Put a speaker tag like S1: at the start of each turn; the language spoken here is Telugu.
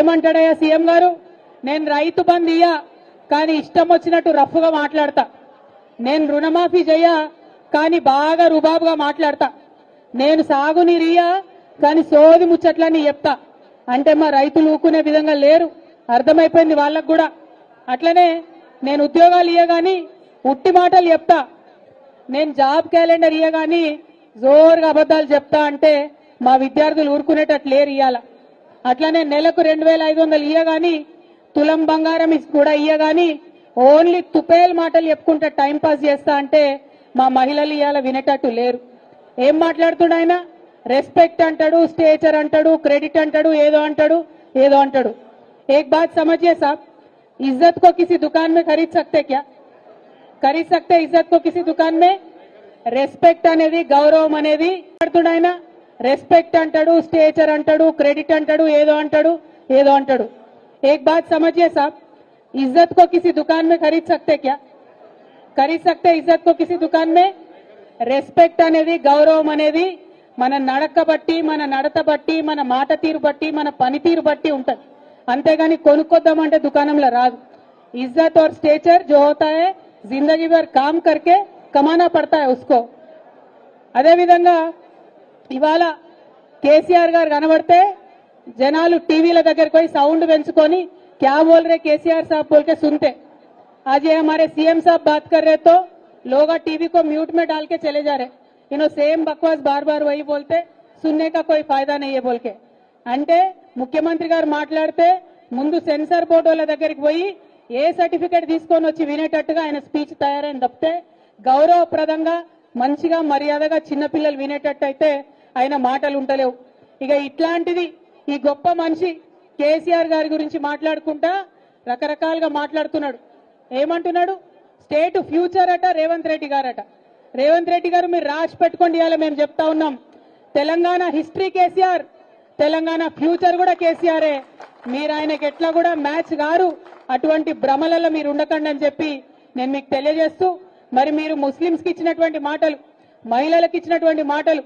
S1: ఏమంటాడయ్యా సీఎం గారు? నేను రైతు బంద్ ఇయ్యా కానీ ఇష్టం వచ్చినట్టు రఫ్గా మాట్లాడతా. నేను రుణమాఫీ చెయ్యా కానీ బాగా రుబాబుగా మాట్లాడతా. నేను సాగునీరు ఇయ్యా కానీ సోది ముచ్చట్లని చెప్తా. అంటే మా రైతులు ఊకునే విధంగా లేరు. అర్థమైపోయింది వాళ్ళకు కూడా. అట్లనే నేను ఉద్యోగాలు ఇయ్యగాని ఉట్టి మాటలు చెప్తా. నేను జాబ్ క్యాలెండర్ ఇయ్యగాని జోరుగా అబద్ధాలు చెప్తా అంటే మా విద్యార్థులు ఊరుకునేటట్లు లేరు ఇయ్యాల. అట్లనే నెలకు రెండు వేల ఐదు వందలు ఇయ్యగాని తులం బంగారం కూడా ఇయ్యగాని ఓన్లీ తుపేల్ మాటలు చెప్పుకుంటే టైం పాస్ చేస్తా అంటే మా మహిళలు ఇవాళ వినేటట్టు లేరు. ఏం మాట్లాడుతుడు ఆయన? రెస్పెక్ట్ అంటాడు స్టేచర్ అంటాడు క్రెడిట్ అంటాడు ఏదో అంటాడు ఏదో అంటాడు. ఏక్ బాత్ సమజే సాబ్ ఇజ్జత్ కో కిసి దుకాన్ మే ఖరీద్ సక్తే క్యా? ఖరీద్ సక్తే ఇజ్జత్ కో కిసి దుకాన్ మే? రెస్పెక్ట్ అనేది గౌరవం అనేది. పడుతున్నాయన రెస్పెక్ట్ అంటాడు స్టేచర్ అంటాడు క్రెడిట్ అంటాడు ఏదో అంటాడు ఏదో అంటాడు. ఏక్ బాత్ సమజే సాబ్ ఇజ్జత్ కో किसी దుకాన్ మే ఖరీద్ सकते క్యా? ఖరీద్ సక్తే ఇజ్జత్ కో కిసి దుకాన్ మే? రెస్పెక్ట్ అనేది గౌరవం అనేది మన నడక బట్టి మన నడత బట్టి మన మాట తీరు బట్టి మన పనితీరు బట్టి ఉంటుంది. అంతేగాని కొనుక్కొద్దామంటే దుకాణంలో రాదు. ఇజ్జత్ are stature Joe హోతా Zindagi భర్ com కర్కే కమానా పడతాయి ఉస్కో. అదేవిధంగా ఇవాళ కేసీఆర్ గారు కనబడితే జనాలు టీవీల దగ్గరికి పోయి సౌండ్ పెంచుకొని క్యా బోల్ రే కేసీఆర్ సాబ్ बोल के सुनते आज ये हमारे सीएम साहब बात कर रहे तो लोग टीवी को म्यूट में डाल के चले जा रहे इन्हों सेम बकवास बार बार वही बोलते सुनने का कोई फायदा नहीं है बोल के అంటే ముఖ్యమంత్రి గారు మాట్లాడితే ముందు సెన్సార్ బోర్డు వాళ్ళ దగ్గరికి పోయి ఏ సర్టిఫికేట్ తీసుకొని వచ్చి వినేటట్టుగా ఆయన స్పీచ్ తయారైన తప్పితే గౌరవప్రదంగా మంచిగా మర్యాదగా చిన్నపిల్లలు వినేటట్టు అయితే ఆయన మాటలు ఉండలేవు ఇక ఇట్లాంటిది ఈ గొప్ప మనిషి కేసీఆర్ గారి గురించి మాట్లాడుకుంటా రకరకాలుగా మాట్లాడుతున్నాడు. ఏమంటున్నాడు? స్టేట్ ఫ్యూచర్ అట రేవంత్ రెడ్డి గారట. రేవంత్ రెడ్డి గారు మీరు రాసి పెట్టుకోండి ఇవాళ మేము చెప్తా ఉన్నాం. తెలంగాణ హిస్టరీ కేసీఆర్ తెలంగాణ ఫ్యూచర్ కూడా కేసీఆరే. మీరు ఆయనకి ఎట్లా కూడా మ్యాచ్ గారు అటువంటి భ్రమలలో మీరు ఉండకండి అని చెప్పి నేను మీకు తెలియజేస్తూ మరి మీరు ముస్లింస్కి ఇచ్చినటువంటి మాటలు మహిళలకు ఇచ్చినటువంటి మాటలు.